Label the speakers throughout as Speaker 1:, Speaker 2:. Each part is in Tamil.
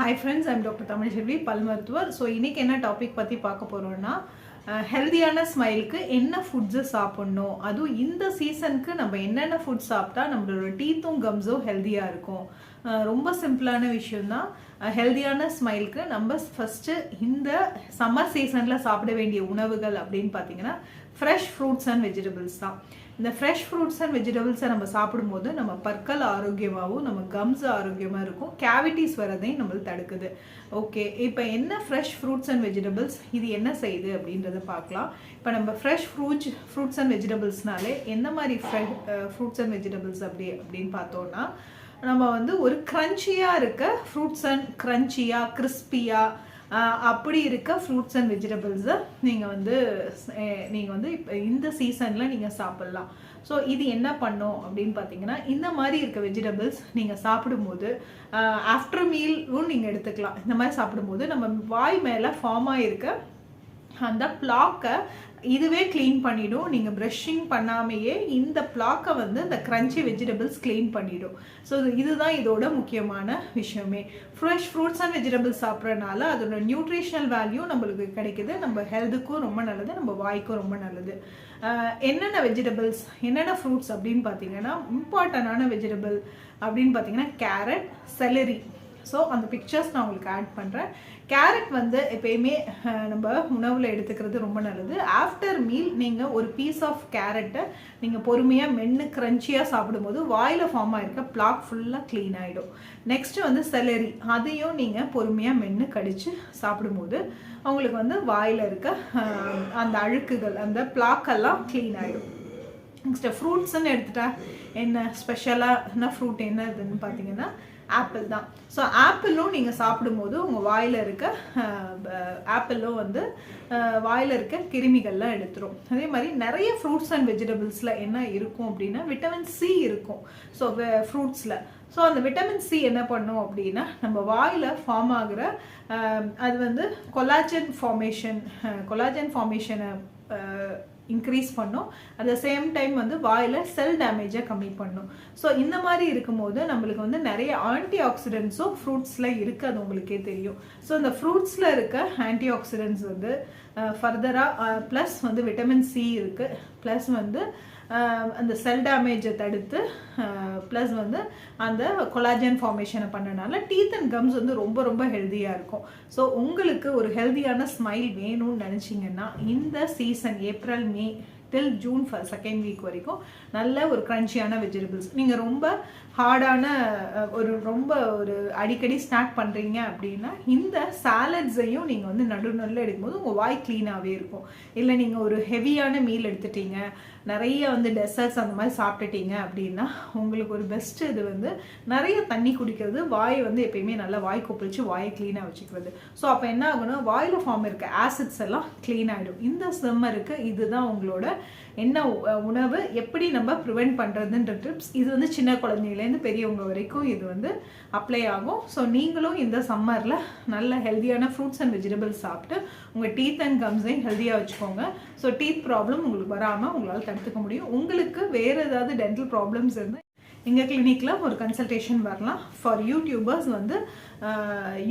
Speaker 1: Hi friends I'm doctor Tamilselvi பல் மருத்துவர் ஸோ இன்றைக்கி என்ன டாபிக் பற்றி பார்க்க போகிறோம்னா ஹெல்தியான ஸ்மைலுக்கு என்ன ஃபுட்ஸு சாப்பிட்ணும்? அதுவும் இந்த சீசனுக்கு நம்ம என்னென்ன ஃபுட் சாப்பிட்டா நம்மளோட டீத்தும் கம்ஸும் ஹெல்த்தியாக இருக்கும். ரொம்ப சிம்பிளான விஷயந்தான் ஹெல்தியான ஸ்மைலுக்கு நம்ம ஃபஸ்ட்டு இந்த சம்மர் சீசனில் சாப்பிட வேண்டிய உணவுகள் அப்படின்னு பார்த்தீங்கன்னா ஃப்ரெஷ் ஃப்ரூட்ஸ் அண்ட் வெஜிடபிள்ஸ் தான். இந்த ஃப்ரெஷ் ஃப்ரூட்ஸ் அண்ட் வெஜிடபிள்ஸை நம்ம சாப்பிடும்போது நம்ம பற்கள் ஆரோக்கியமாகவும் நம்ம கம்ஸ் ஆரோக்கியமாக இருக்கும். கேவிட்டிஸ் வரதையும் நம்மளுக்கு தடுக்குது. ஓகே இப்போ என்ன ஃப்ரெஷ் ஃப்ரூட்ஸ் அண்ட் வெஜிடபிள்ஸ் இது என்ன செய்யுது அப்படின்றத பார்க்கலாம். இப்போ நம்ம ஃப்ரெஷ் ஃப்ரூட்ஸ் ஃப்ரூட்ஸ் அண்ட் வெஜிடபிள்ஸ்னாலே எந்த மாதிரி ஃப்ரெஷ் ஃப்ரூட்ஸ் அண்ட் வெஜிடபிள்ஸ் அப்படி அப்படின்னு பார்த்தோன்னா நம்ம வந்து ஒரு க்ரன்ச்சியாக இருக்க ஃப்ரூட்ஸ் அண்ட் க்ரன்ச்சியாக கிறிஸ்பியாக அப்படி இருக்க ஃப்ரூட்ஸ் அண்ட் வெஜிடபிள்ஸை நீங்கள் வந்து நீங்கள் வந்து இப்போ இந்த சீசனில் நீங்கள் சாப்பிட்லாம். ஸோ இது என்ன பண்ணும் அப்படின்னு பார்த்தீங்கன்னா இந்த மாதிரி இருக்க வெஜிடபிள்ஸ் நீங்கள் சாப்பிடும்போது ஆஃப்டர் மீலும் நீங்கள் எடுத்துக்கலாம். இந்த மாதிரி சாப்பிடும்போது நம்ம வாய் மேலே ஃபார்ம் ஆகிருக்க அந்த பிளாக்கை இதுவே க்ளீன் பண்ணிடும். நீங்கள் ப்ரஷிங் பண்ணாமையே இந்த பிளாக்கை வந்து இந்த க்ரன்ச்சி வெஜிடபிள்ஸ் க்ளீன் பண்ணிடும். ஸோ இதுதான் இதோட முக்கியமான விஷயமே. ஃப்ரெஷ் ஃப்ரூட்ஸ் அண்ட் வெஜிடபிள்ஸ் சாப்பிட்றதுனால அதோட நியூட்ரிஷனல் வேல்யூ நம்மளுக்கு கிடைக்குது. நம்ம ஹெல்த்துக்கும் ரொம்ப நல்லது நம்ம வாய்க்கும் ரொம்ப நல்லது. என்னென்ன வெஜிடபிள்ஸ் என்னென்ன ஃப்ரூட்ஸ் அப்படின்னு பார்த்தீங்கன்னா இம்பார்ட்டண்டான வெஜிடபிள் அப்படின்னு பார்த்தீங்கன்னா கேரட் செலரி ஸோ அந்த பிக்சர்ஸ் நான் உங்களுக்கு ஆட் பண்ணுறேன் கேரட் வந்து எப்பயுமே நம்ம உணவில் எடுத்துக்கிறது ரொம்ப நல்லது. ஆஃப்டர் மீல் நீங்கள் ஒரு பீஸ் ஆஃப் கேரட்டை நீங்கள் பொறுமையாக மென்று க்ரன்ச்சியாக சாப்பிடும்போது வாயில் ஃபார்ம் ஆகிருக்க பிளாக் ஃபுல்லாக க்ளீன் ஆகிடும் நெக்ஸ்ட்டு வந்து செலரி அதையும் நீங்கள் பொறுமையாக மென்று கடித்து சாப்பிடும்போது அவங்களுக்கு வந்து வாயில் இருக்க அந்த அழுக்குகள் அந்த பிளாக்கெல்லாம் க்ளீன் ஆகிடும் நெக்ஸ்ட்டு ஃப்ரூட்ஸ்ன்னு எடுத்துட்டா என்ன? ஸ்பெஷலான ஃப்ரூட் என்ன இதுன்னு பார்த்தீங்கன்னா ஆப்பிள் தான். ஸோ ஆப்பிளும் நீங்கள் சாப்பிடும்போது உங்கள் வாயில் இருக்க ஆப்பிளும் வந்து வாயில் இருக்க கிருமிகள்லாம் எடுத்துரும். அதே மாதிரி நிறைய ஃப்ரூட்ஸ் அண்ட் வெஜிடபிள்ஸில் என்ன இருக்கும் அப்படின்னா விட்டமின் சி இருக்கும். ஸோ ஃப்ரூட்ஸில் ஸோ அந்த விட்டமின் சி என்ன பண்ணும் அப்படின்னா நம்ம வாயில் ஃபார்ம் ஆகிற அது வந்து கொலாஜன் ஃபார்மேஷன் கொலாஜன் ஃபார்மேஷனை இன்க்ரீஸ் பண்ணும். அட் த சேம் டைம் வந்து வாயில் செல் டேமேஜை கம்மி பண்ணும். ஸோ இந்த மாதிரி இருக்கும்போது நம்மளுக்கு வந்து நிறைய ஆன்டி ஆக்சிடென்ட்ஸும் ஃப்ரூட்ஸில் இருக்குது அது உங்களுக்கே தெரியும். ஸோ இந்த ஃப்ரூட்ஸில் இருக்க ஆன்டி ஆக்சிடென்ட்ஸ் வந்து ஃபர்தராக ப்ளஸ் வந்து விட்டமின் சி இருக்குது ப்ளஸ் வந்து அந்த செல் டேமேஜை தடுத்து ப்ளஸ் வந்து அந்த கொலாஜன் ஃபார்மேஷனை பண்ணனால டீத் அண்ட் கம்ஸ் வந்து ரொம்ப ரொம்ப ஹெல்த்தியாக இருக்கும். ஸோ உங்களுக்கு ஒரு ஹெல்த்தியான ஸ்மைல் வேணும்னு நினச்சிங்கன்னா இந்த season April May till June second week வரைக்கும் நல்ல ஒரு க்ரன்ச்சியான வெஜிடபிள்ஸ் நீங்கள் ரொம்ப ஹார்டான ஒரு ரொம்ப ஒரு அடிக்கடி ஸ்நாக் பண்ணுறீங்க அப்படின்னா இந்த சாலட்ஸையும் நீங்கள் வந்து நடு நடுவில் எடுக்கும்போது உங்கள் வாய் க்ளீனாகவே இருக்கும். இல்லை நீங்கள் ஒரு ஹெவியான மீல் எடுத்துட்டீங்க நிறைய வந்து டெசர்ட்ஸ் அந்த மாதிரி சாப்பிட்டுட்டீங்க அப்படின்னா உங்களுக்கு ஒரு பெஸ்ட் இது வந்து நிறைய தண்ணி குடிக்கிறது வாயை வந்து எப்பயுமே நல்லா வாய் கொப்பளிச்சு வாயை க்ளீனாக வச்சுக்கிறது. ஸோ அப்போ என்ன ஆகும்னா வாயில் ஃபார்ம் இருக்க ஆசிட்ஸ் எல்லாம் க்ளீன் ஆகிடும் இந்த செம்மருக்கு இதுதான் உங்களோட என்ன உணவு எப்படி நம்ம ப்ரிவெண்ட் பண்ணுறதுன்ற டிப்ஸ் இது வந்து சின்ன குழந்தைங்கலேருந்து பெரியவங்க வரைக்கும் இது வந்து அப்ளை ஆகும். ஸோ நீங்களும் இந்த சம்மரில் நல்ல ஹெல்த்தியான ஃப்ரூட்ஸ் அண்ட் வெஜிடபிள்ஸ் சாப்பிட்டு உங்கள் டீத் அண்ட் கம்ஸையும் ஹெல்த்தியாக வச்சுக்கோங்க. ஸோ டீத் ப்ராப்ளம் உங்களுக்கு வராமல் உங்களால் தடுத்துக்க முடியும். உங்களுக்கு வேறு ஏதாவது டென்டல் ப்ராப்ளம்ஸ் இருந்து எங்கள் கிளினிக்கில் ஒரு கன்சல்டேஷன் வரலாம். ஃபார் யூடியூபர்ஸ் வந்து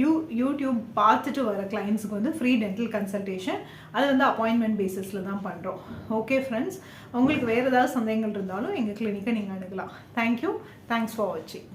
Speaker 1: யூ யூடியூப் பார்த்துட்டு வர கிளைண்ட்ஸுக்கு வந்து ஃப்ரீ டென்டல் கன்சல்டேஷன் அது வந்து அப்பாயின்மெண்ட் பேசிஸில் தான் பண்ணுறோம் ஓகே ஃப்ரெண்ட்ஸ் உங்களுக்கு வேறு ஏதாவது சந்தேகங்கள் இருந்தாலும் எங்கள் கிளினிக்கை நீங்கள் அணுகலாம். தேங்க்யூ தேங்க்ஸ் ஃபார் வாட்சிங்